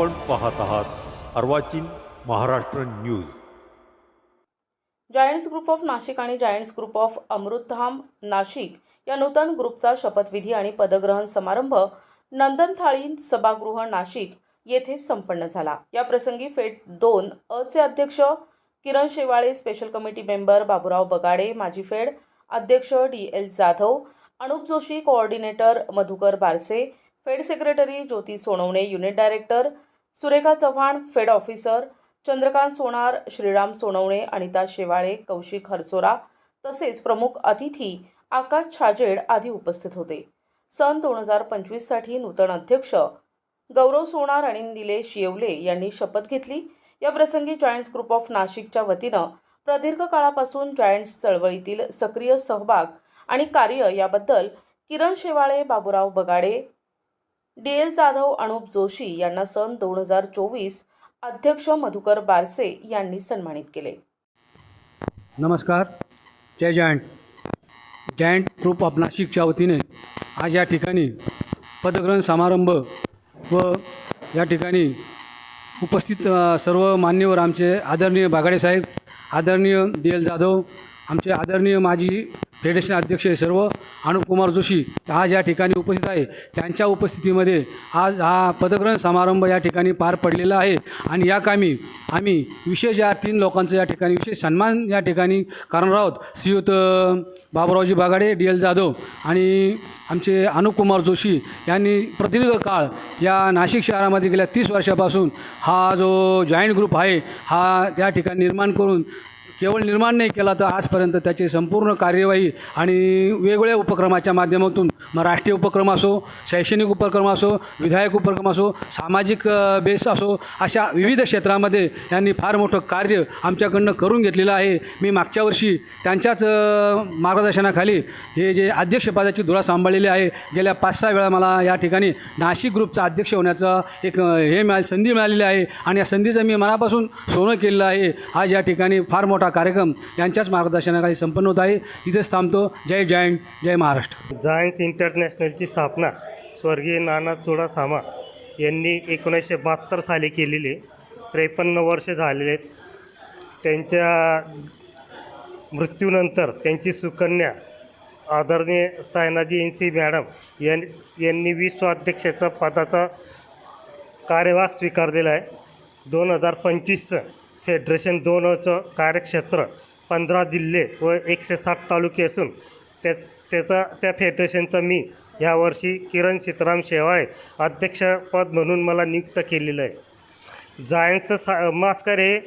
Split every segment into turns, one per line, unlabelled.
आपण पाहत आहात Arvachin Maharashtra news.
Giants group of Nashik आणि giants group of Amrutdham Nashik या नूतन ग्रुपचा शपथविधी आणि पदग्रहण समारंभ नंदनथाळी सभागृह नाशिक येथे संपन्न झाला. या प्रसंगी फेट दोन अचे अध्यक्ष Kiran Shewale special committee member Baburao Bagade माजी फेड अध्यक्ष D L Jadhav Anup Joshi coordinator Madhukar Barse fed secretary Jyoti Sonawane unit director Surekha Chavan fed officer Chandrakant Sonar Shriram Sonawane Anita Shewale Kaushik Harsora तसेच प्रमुख अतिथी आकाश छाजेड आदी उपस्थित होते. सन दोन हजार पंचवीससाठी नूतन अध्यक्ष गौरव सोनार आणि निलेश येवले यांनी शपथ घेतली. या प्रसंगी जायंट्स ग्रुप ऑफ नाशिकच्या वतीनं प्रदीर्घ काळापासून जायंट्स चळवळीतील सक्रिय सहभाग आणि कार्य याबद्दल किरण शेवाळे बाबुराव बगाडे डी एल जाधव अनुप जोशी यांना सन दोन हजार चोवीस अध्यक्ष मधुकर बारसे यांनी सन्मानित केले.
नमस्कार. जय जयंट जयंट ग्रुप ऑफ नाशिकच्या वतीने आज या ठिकाणी पदग्रहण समारंभ व या ठिकाणी उपस्थित सर्व मान्यवर आमचे आदरणीय बागाडे साहेब आदरणीय डी एल जाधव आमचे आदरणीय माजी फेडरेशन अध्यक्ष सर्व अनुपकुमार जोशी आज या ठिकाणी उपस्थित आहे. त्यांच्या उपस्थितीमध्ये आज हा पदग्रहण समारंभ या ठिकाणी पार पडलेला आहे. आणि या कामी आम्ही विशेष या तीन लोकांचं या ठिकाणी विशेष सन्मान या ठिकाणी करणार आहोत. श्रीयुत अ, बाबुरावजी बागाडे डी एल जाधव आणि आमचे अनुपकुमार जोशी यांनी प्रदीर्घ काळ या नाशिक शहरामध्ये गेल्या तीस वर्षापासून हा जो जॉईंट ग्रुप आहे हा त्या ठिकाणी निर्माण करून केवळ निर्माण नाही केला तर आजपर्यंत त्याची संपूर्ण कार्यवाही आणि वेगवेगळ्या उपक्रमाच्या माध्यमातून मग राष्ट्रीय उपक्रम असो शैक्षणिक उपक्रम असो विधायक उपक्रम असो सामाजिक बेस असो अशा विविध क्षेत्रामध्ये यांनी फार मोठं कार्य आमच्याकडनं करून घेतलेलं आहे. मी मागच्या वर्षी त्यांच्याच मार्गदर्शनाखाली हे जे अध्यक्षपदाची धुरा सांभाळलेली आहे गेल्या पाच सहा वेळा मला या ठिकाणी नाशिक ग्रुपचा अध्यक्ष होण्याचा एक हे मिळाली संधी मिळालेली आहे. आणि या संधीचं मी मनापासून सोनं केलेलं आहे. आज या ठिकाणी फार मोठा कार्यक्रम यांच्याच मार्गदर्शनाखाली संपन्न होत आहे. इथेच थांबतो. जय जयंट जय महाराष्ट्र.
जायन्स इंटरनॅशनलची स्थापना स्वर्गीय नाना चुडासामा यांनी एकोणीसशे बहात्तर साली केलेली त्रेपन्न वर्ष झालेले आहेत. त्यांच्या मृत्यूनंतर त्यांची सुकन्या आदरणीय सायनाजी एन सी मॅडम यां यांनी विश्वाध्यक्षाचा पदाचा कार्यवाह स्वीकारलेला आहे. दोन हजार पंचवीसचं फेडरेशन दोनचं कार्यक्षेत्र पंधरा जिल्हे व एकशे सात तालुके असून त्या त्याचा त्या फेडरेशनचा मी यावर्षी किरण सीताराम शेवाळे अध्यक्षपद म्हणून मला नियुक्त केलेलं आहे. जायंचं सा मास्कर हे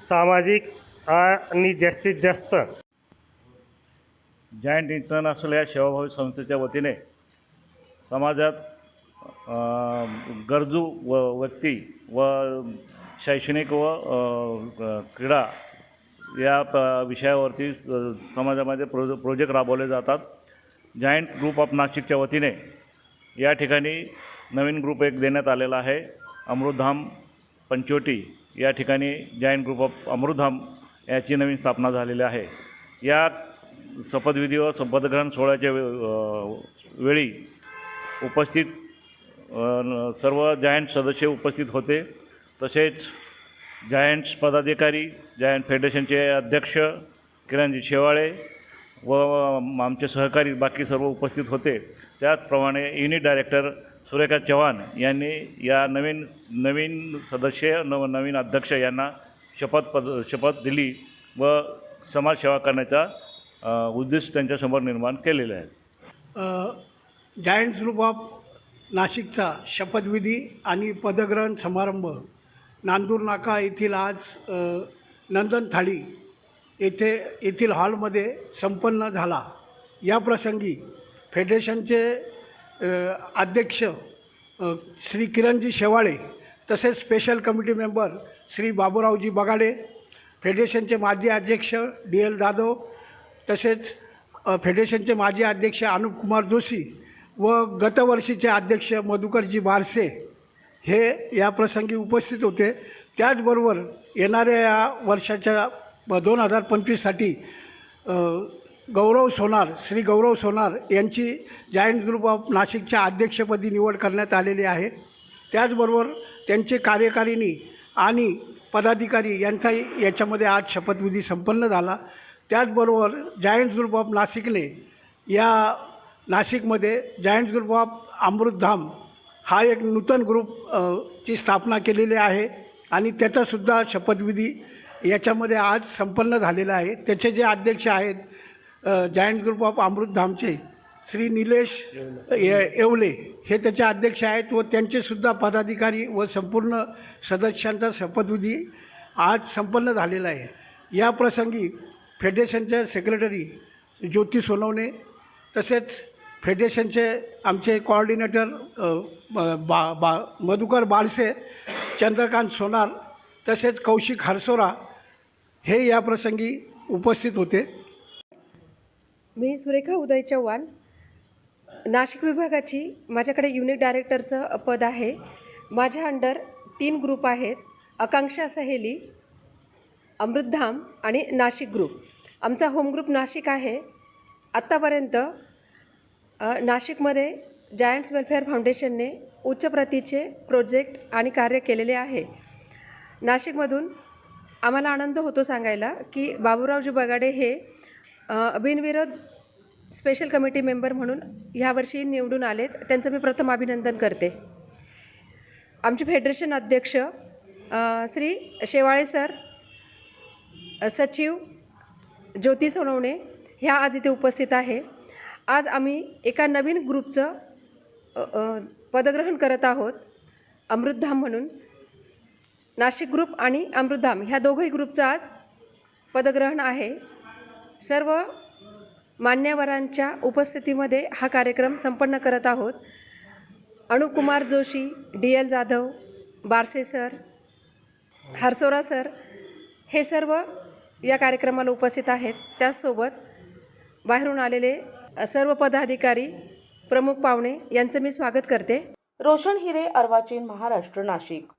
सामाजिक आणि जास्तीत जास्त
जायंट इंटरनॅशनल या सेवाभावी संस्थेच्या वतीने समाजात गरजू व व्यक्ती व शैक्षणिक व क्रीडा या प विषयावरती स- समाजामध्ये प्रोज प्रोजेक्ट राबवले जातात. जायंट ग्रुप ऑफ नाशिकच्या वतीने या ठिकाणी नवीन ग्रुप एक देण्यात आलेला आहे. अमृतधाम पंचवटी या ठिकाणी जायंट ग्रुप ऑफ अमृतधाम याची नवीन स्थापना झालेली आहे. या स- शपथविधी व शपथग्रहण सोहळ्याच्या वे- वेळी उपस्थित न- सर्व जायंट सदस्य उपस्थित होते. तसेच जायंट्स पदाधिकारी जायंट फेडरेशनचे अध्यक्ष किरणजी शेवाळे व आमचे सहकारी बाकी सर्व उपस्थित होते. त्याचप्रमाणे युनिट डायरेक्टर सुरेखा चव्हाण यांनी या नवीन नवीन सदस्य नव नवीन अध्यक्ष यांना शपथ पद शपथ दिली व समाजसेवा करण्याचा उद्देश त्यांच्यासमोर निर्माण केलेले आहे
जायंट्स ग्रुप ऑफ नाशिकचा शपथविधी आणि पदग्रहण समारंभ नांदूर नाका येथील आज नंदन थाळी येथे येथील हॉलमध्ये संपन्न झाला. या प्रसंगी फेडरेशनचे अध्यक्ष श्री किरणजी शेवाळे तसेच special committee member Shri Baburaoji Bagade फेडरेशनचे माजी अध्यक्ष डी एल जाधव तसेच फेडरेशनचे माजी अध्यक्ष अनुपकुमार जोशी व गतवर्षीचे अध्यक्ष मधुकरजी बारसे हे या प्रसंगी उपस्थित होते. त्याचबरोबर येणाऱ्या या वर्षाच्या दोन हजार पंचवीससाठी गौरव सोनार श्री गौरव सोनार यांची जायंट्स ग्रुप ऑफ नाशिकच्या अध्यक्षपदी निवड करण्यात आलेली आहे. त्याचबरोबर त्यांचे कार्यकारिणी आणि पदाधिकारी यांचाही याच्यामध्ये आज शपथविधी संपन्न झाला. त्याचबरोबर जायंट्स ग्रुप ऑफ नाशिकने या नाशिकमध्ये जायंट्स ग्रुप ऑफ अमृतधाम हा एक नूतन ग्रुप ची स्थापना केलेली आहे आणि त्याचासुद्धा शपथविधी याच्यामध्ये आज संपन्न झालेला आहे. त्याचे जे अध्यक्ष आहेत जायंट ग्रुप ऑफ अमृतधामचे श्री निलेश ये- येवले हे त्याचे अध्यक्ष आहेत व त्यांचेसुद्धा पदाधिकारी व संपूर्ण सदस्यांचा शपथविधी आज संपन्न झालेला आहे. या प्रसंगी फेडरेशनच्या सेक्रेटरी ज्योती सोनवणे तसेच फेडरेशनचे आमचे कोऑर्डिनेटर ब- बा बा मधुकर बाळसे चंद्रकांत सोनार तसेच कौशिक हरसोरा हे या प्रसंगी उपस्थित होते.
मी सुरेखा उदय चव्हाण. नाशिक विभागाची माझ्याकडे युनिट डायरेक्टरचं पद आहे. माझ्या अंडर तीन ग्रुप आहेत. आकांक्षा सहेली अमृतधाम आणि नाशिक ग्रुप आमचा होम ग्रुप नाशिक आहे. आत्तापर्यंत नाशिकमध्ये जायंट्स वेलफेअर फाउंडेशनने उच्च प्रतीचे प्रोजेक्ट आणि कार्य केलेले आहे. नाशिकमधून आम्हाला आनंद होतो सांगायला की बाबूरावजी बगाडे हे बिनविरोध स्पेशल कमिटी मेंबर म्हणून ह्यावर्षी निवडून आलेत. त्यांचं मी प्रथम अभिनंदन करते. आमचे फेडरेशन अध्यक्ष श्री शेवाळे सर सचिव ज्योती सोनवणे ह्या आज इथे उपस्थित आहे. आज आम्ही एका नवीन ग्रुपचं पदग्रहण करत आहोत अमृतधाम म्हणून. नाशिक ग्रुप आणि अमृतधाम ह्या दोघंही ग्रुपचं आज पदग्रहण आहे. सर्व मान्यवरांच्या उपस्थितीमध्ये हा कार्यक्रम संपन्न करत आहोत. Anukumar Joshi D L Jadhav Barse sir Harsora sir हे सर्व या कार्यक्रमाला उपस्थित आहेत. त्याचसोबत बाहेरून आलेले सर्व पदाधिकारी प्रमुख पाहुणे यांचं मी स्वागत करते.
रोशन हिरे अर्वाचीन महाराष्ट्र नाशिक.